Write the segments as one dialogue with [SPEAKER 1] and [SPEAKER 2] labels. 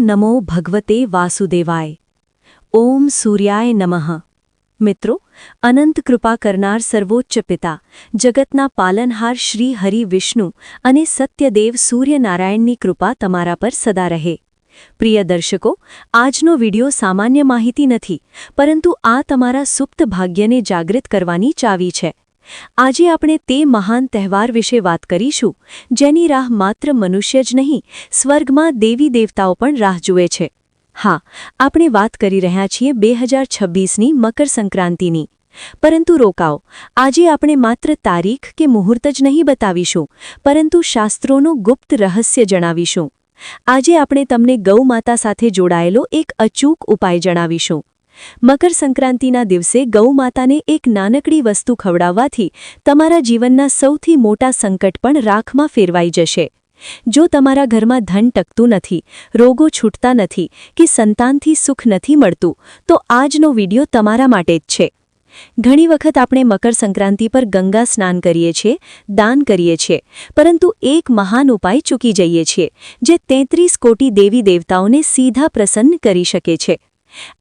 [SPEAKER 1] નમો ભગવતે વાસુદેવાય ઓમ સૂર્યાય નમઃ મિત્રો અનંત કૃપા કરનાર સર્વોચ્ચ પિતા જગતના પાલનહાર શ્રી હરિ વિષ્ણુ અને સત્યદેવ સૂર્યનારાયણની કૃપા તમારા પર સદા રહે પ્રિય દર્શકો આજનો વિડિયો સામાન્ય માહિતી નથી પરંતુ આ તમારા સુપ્ત ભાગ્યને જાગૃત કરવાની ચાવી છે આજે આપણે તે મહાન તહેવાર વિશે વાત કરીશું, જેની રાહ માત્ર મનુષ્ય જ નહીં, સ્વર્ગમાં દેવી દેવતાઓ પણ રાહ જુએ છે. હા, આપણે વાત કરી રહ્યા છીએ બે હજાર છવ્વીસની મકર સંક્રાંતિની. પરંતુ રોકાઓ, આજે આપણે માત્ર તારીખ કે મુહૂર્ત જ નહીં બતાવીશું, પરંતુ શાસ્ત્રોનું ગુપ્ત રહસ્ય જણાવીશું. આજે આપણે તમને ગૌમાતા સાથે જોડાયેલો એક અચૂક ઉપાય જણાવીશું. મકર સંક્રાંતિના દિવસે ગૌમાતાને એક નાનકડી વસ્તુ ખવડાવવાથી તમારા જીવનના સૌથી મોટા સંકટ પણ રાખમાં ફેરવાઈ જશે. જો તમારા ઘરમાં ધન ટકતું નથી, રોગો છૂટતા નથી કે સંતાનથી સુખ નથી મળતું, તો આજનો વિડિયો તમારા માટે જ છે. ઘણી વખત આપણે મકર સંક્રાંતિ પર ગંગા સ્નાન કરીએ છીએ, દાન કરીએ છીએ, પરંતુ એક મહાન ઉપાય ચૂકી જઈએ છીએ, જે તેત્રીસ કોટી દેવી દેવતાઓને સીધા પ્રસન્ન કરી શકે છે.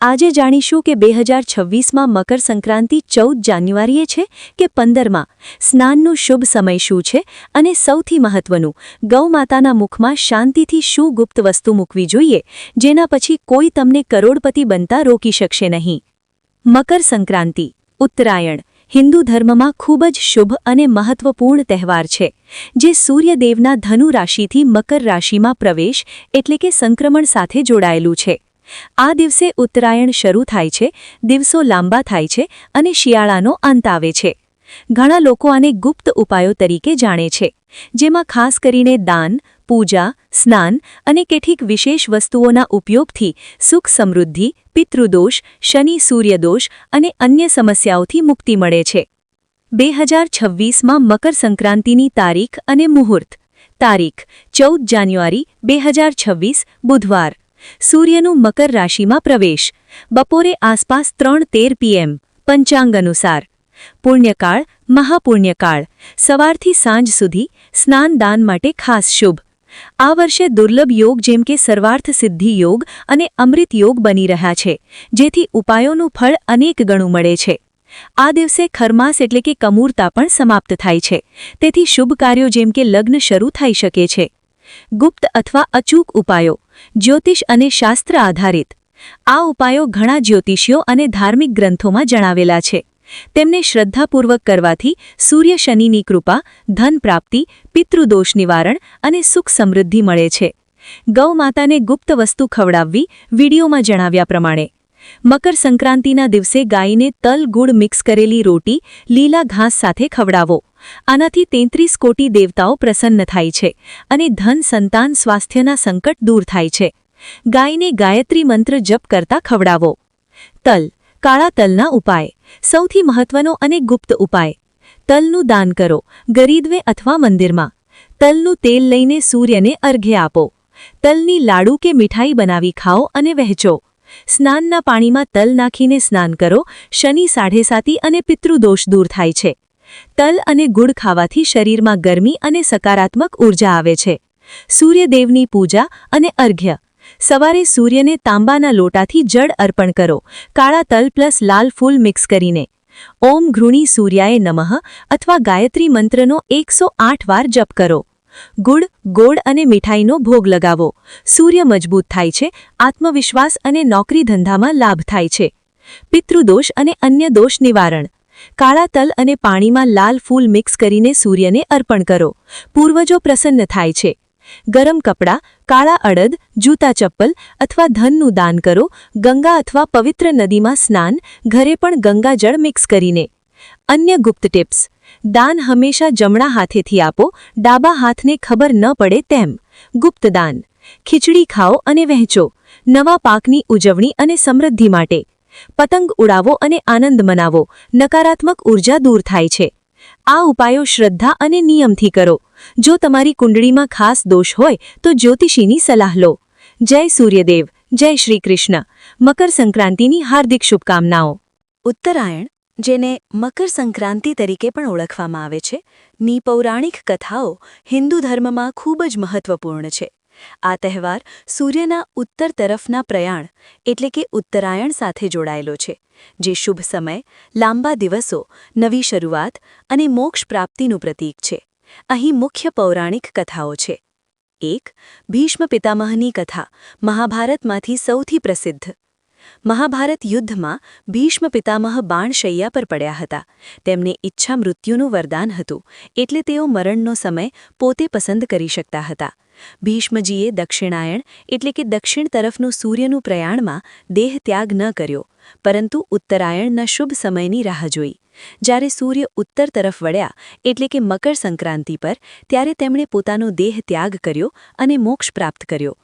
[SPEAKER 1] આજે જાણીશું કે બે હજાર છવ્વીસમાં મકર સંક્રાંતિ ચૌદ જાન્યુઆરીએ છે કે પંદરમાં? સ્નાનનું શુભ સમય શું છે? અને સૌથી મહત્વનું, ગૌમાતાના મુખમાં શાંતિથી શું ગુપ્ત વસ્તુ મૂકવી જોઈએ, જેના પછી કોઈ તમને કરોડપતિ બનતા રોકી શકશે નહીં? મકર સંક્રાંતિ ઉત્તરાયણ, હિન્દુ ધર્મમાં ખૂબ જ શુભ અને મહત્વપૂર્ણ તહેવાર છે, જે સૂર્યદેવના ધનુ રાશિથી મકર રાશિમાં પ્રવેશ એટલે કે સંક્રમણ સાથે જોડાયેલું છે. આ દિવસે ઉત્તરાયણ શરૂ થાય છે, દિવસો લાંબા થાય છે અને શિયાળાનો અંત આવે છે. ઘણા લોકો આને ગુપ્ત ઉપાયો તરીકે જાણે છે, જેમાં ખાસ કરીને દાન, પૂજા, સ્નાન અને કેટલીક વિશેષ વસ્તુઓના ઉપયોગથી સુખ સમૃદ્ધિ, પિતૃદોષ, શનિ સૂર્યદોષ અને અન્ય સમસ્યાઓથી મુક્તિ મળે છે. બે હજાર છવ્વીસમાં મકર સંક્રાંતિની તારીખ અને મુહૂર્ત. તારીખ, ચૌદ જાન્યુઆરી, બે હજાર છવ્વીસ, બુધવાર. સૂર્યનું મકર રાશિમાં પ્રવેશ. બપોરે આસપાસ ત્રણ તેર પીએમ પંચાંગ અનુસાર. પુણ્યકાળ, મહાપુણ્યકાળ. સવારથી સાંજ સુધી સ્નાનદાન માટે ખાસ શુભ. આ વર્ષે દુર્લભ યોગ જેમ કે સર્વાર્થ સિદ્ધિ યોગ અને અમૃત યોગ બની રહ્યા છે, જેથી ઉપાયોનું ફળ અનેક ગણું મળે છે. આ દિવસે ખરમાસ એટલે કે કમૂરતા પણ સમાપ્ત થાય છે. તેથી શુભ કાર્યો જેમ કે લગ્ન શરૂ થઈ શકે છે. ગુપ્ત અથવા અચૂક ઉપાયો. જ્યોતિષ અને શાસ્ત્ર આધારિત. આ ઉપાયો ઘણા જ્યોતિષીઓ અને ધાર્મિક ગ્રંથોમાં જણાવેલા છે. તેમને શ્રદ્ધાપૂર્વક કરવાથી સૂર્ય શનિની કૃપા, ધન પ્રાપ્તિ, પિતૃદોષ નિવારણ અને સુખ સમૃદ્ધિ મળે છે. ગૌમાતાને ગુપ્ત વસ્તુ ખવડાવવી વિડીયોમાં જણાવ્યા પ્રમાણે મકર સંક્રાંતિના દિવસે ગાયને તલ ગુળ મિક્સ કરેલી રોટી, લીલા ઘાસ સાથે ખવડાવો. આનાથી તેત્રીસ કોટી દેવતાઓ પ્રસન્ન થાય છે અને ધન સંતાન સ્વાસ્થ્યના સંકટ દૂર થાય છે. ગાયને ગાયત્રી મંત્ર જપ કરતા ખવડાવો. તલ, કાળા તલના ઉપાય, સૌથી મહત્વનો અને ગુપ્ત ઉપાય. તલનું દાન કરો ગરીદવે અથવા મંદિરમાં. તલનું તેલ લઈને સૂર્યને અર્ઘ્ય આપો. તલની લાડુ કે મીઠાઈ બનાવી ખાઓ અને વહેંચો. સ્નાનના પાણીમાં તલ નાખીને સ્નાન કરો, શનિ સાઢેસાતી અને પિતૃદોષ દૂર થાય છે. તલ અને ગુડ ખાવાથી શરીરમાં ગરમી અને સકારાત્મક ઊર્જા આવે છે. સૂર્યદેવની પૂજા અને અર્ઘ્ય. સવારે સૂર્યને તાંબાના લોટાથી જળ અર્પણ કરો. કાળા તલ પ્લસ લાલ ફૂલ મિક્સ કરીને. ઓમ ઘૃણી સૂર્યાએ નમઃ અથવા ગાયત્રી મંત્રનો એકસો વાર જપ કરો. ગુડ, ગોળ અને મીઠાઈનો ભોગ લગાવો. સૂર્ય મજબૂત થાય છે, આત્મવિશ્વાસ અને નોકરી ધંધામાં લાભ થાય છે. પિતૃદોષ અને અન્ય દોષ નિવારણ. કાળા તલ અને પાણીમાં લાલ ફૂલ મિક્સ કરીને સૂર્યને અર્પણ કરો. પૂર્વજો પ્રસન્ન થાય છે. ગરમ કપડાં, કાળા અડદ, જૂતા ચપ્પલ અથવા ધનનું દાન કરો. ગંગા અથવા પવિત્ર નદીમાં સ્નાન, ઘરે પણ ગંગાજળ મિક્સ કરીને. અન્ય ગુપ્ત ટિપ્સ. દાન હંમેશા જમણા હાથેથી આપો, ડાબા હાથને ખબર ન પડે તેમ. ગુપ્ત દાન. ખીચડી ખાઓ અને વહેંચો. નવા પાકની ઉજવણી અને સમૃદ્ધિ માટે. પતંગ ઉડાવો અને આનંદ મનાવો. નકારાત્મક ઊર્જા દૂર થાય છે. આ ઉપાયો શ્રદ્ધા અને નિયમથી કરો. જો તમારી કુંડળીમાં ખાસ દોષ હોય, તો જ્યોતિષીની સલાહ લો. જય સૂર્યદેવ. જય શ્રી કૃષ્ણ. મકર સંક્રાંતિની હાર્દિક શુભકામનાઓ. ઉત્તરાયણ જેને મકર સંક્રાંતિ તરીકે પણ ઓળખવામાં આવે છે, ની પૌરાણિક કથાઓ હિન્દુ ધર્મમાં ખૂબ જ મહત્વપૂર્ણ છે. આ તહેવાર સૂર્યના ઉત્તર તરફના પ્રયાણ એટલે કે ઉત્તરાયણ સાથે જોડાયેલો છે, જે શુભ સમય, લાંબા દિવસો, નવી શરૂઆત અને મોક્ષ પ્રાપ્તિનું પ્રતીક છે. અહીં મુખ્ય પૌરાણિક કથાઓ છે. એક, ભીષ્મ પિતામહની કથા, મહાભારતમાંથી સૌથી પ્રસિદ્ધ. મહાભારત યુદ્ધમાં ભીષ્મ પિતામહ બાણશૈયા પર પડ્યા હતા. તેમને ઈચ્છા મૃત્યુનું વરદાન હતું, એટલે તેઓ મરણનો સમય પોતે પસંદ કરી શકતા હતા. ભીષ્મજીએ દક્ષિણાયણ એટલે કે દક્ષિણ તરફનું સૂર્યનું પ્રયાણમાં દેહ ત્યાગ ન કર્યો, પરંતુ ઉત્તરાયણના શુભ સમયની રાહ જોઈ. જ્યારે સૂર્ય ઉત્તર તરફ વળ્યા, એટલે કે મકર સંક્રાંતિ પર, ત્યારે તેમણે પોતાનો દેહ ત્યાગ કર્યો અને મોક્ષ પ્રાપ્ત કર્યો.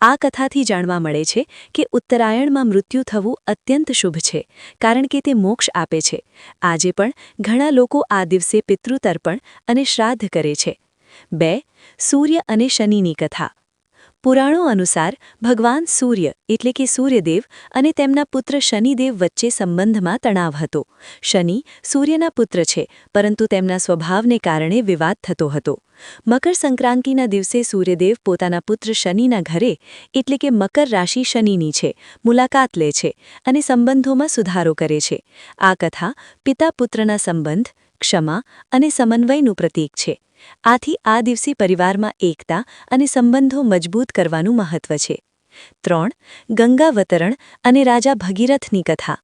[SPEAKER 1] આ કથાથી જાણવા મળે છે કે ઉત્તરાયણમાં મૃત્યુ થવું અત્યંત શુભ છે, કારણ કે તે મોક્ષ આપે છે. આજે પણ ઘણા લોકો આ દિવસે પિતૃતર્પણ અને શ્રાદ્ધ કરે છે. બે, સૂર્ય અને શનિની કથા. પુરાણો અનુસાર ભગવાન સૂર્ય એટલે કે સૂર્યદેવ અને તેમના પુત્ર શનિદેવ વચ્ચે સંબંધમાં તણાવ હતો. શનિ સૂર્યના પુત્ર છે, પરંતુ તેમના સ્વભાવને કારણે વિવાદ થતો હતો. મકર સંક્રાંતિના દિવસે સૂર્યદેવ પોતાના પુત્ર શનિના ઘરે, એટલે કે મકર રાશિ શનિની છે, મુલાકાત લે છે અને સંબંધોમાં સુધારો કરે છે. આ કથા પિતા પુત્રના સંબંધ, ક્ષમા અને સમન્વયનું પ્રતીક છે. આથી આ દિવસે પરિવારમાં એકતા અને સંબંધો મજબૂત કરવાનું મહત્વ છે. ત્રણ ગંગાવતરણ અને રાજા ભગીરથની કથા.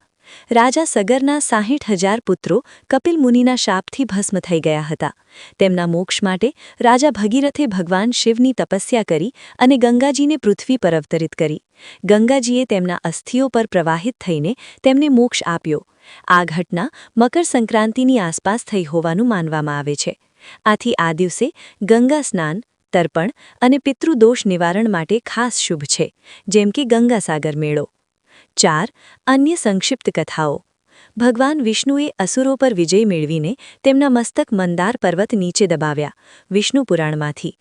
[SPEAKER 1] રાજા સગરના સાહીઠ હજાર પુત્રો કપિલ મુનિના શાપથી ભસ્મ થઈ ગયા હતા. તેમના મોક્ષ માટે રાજા ભગીરથે ભગવાન શિવની તપસ્યા કરી અને ગંગાજીને પૃથ્વી પર અવતરિત કરી. ગંગાજીએ તેમના અસ્થિઓ પર પ્રવાહિત થઈને તેમને મોક્ષ આપ્યો. આ ઘટના મકર સંક્રાંતિની આસપાસ થઈ હોવાનું માનવામાં આવે છે. આથી આ દિવસે ગંગા સ્નાન, તર્પણ અને પિતૃદોષ નિવારણ માટે ખાસ શુભ છે, જેમ કે ગંગાસાગર મેળો. ચાર અન્ય સંક્ષિપ્ત કથાઓ. ભગવાન વિષ્ણુએ અસુરો પર વિજય મેળવીને તેમના મસ્તક મંદાર પર્વત નીચે દબાવ્યા વિષ્ણુ પુરાણમાંથી.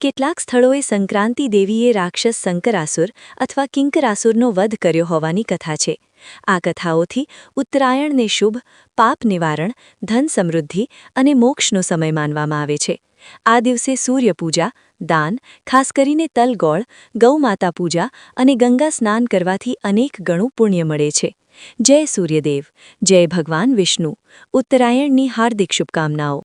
[SPEAKER 1] કેટલાક સ્થળોએ સંક્રાંતિ દેવીએ રાક્ષસ શંકરાસુર અથવા કિંકરાસુરનો વધ કર્યો હોવાની કથા છે. આ કથાઓથી ઉત્તરાયણને શુભ, પાપ નિવારણ, ધન સમૃદ્ધિ અને મોક્ષનો સમય માનવામાં આવે છે. આ દિવસે સૂર્યપૂજા, દાન, ખાસ કરીને તલગોળ, ગૌમાતા પૂજા અને ગંગા સ્નાન કરવાથી અનેક ગણું પુણ્ય મળે છે. જય સૂર્યદેવ, જય ભગવાન વિષ્ણુ. ઉત્તરાયણની હાર્દિક શુભકામનાઓ.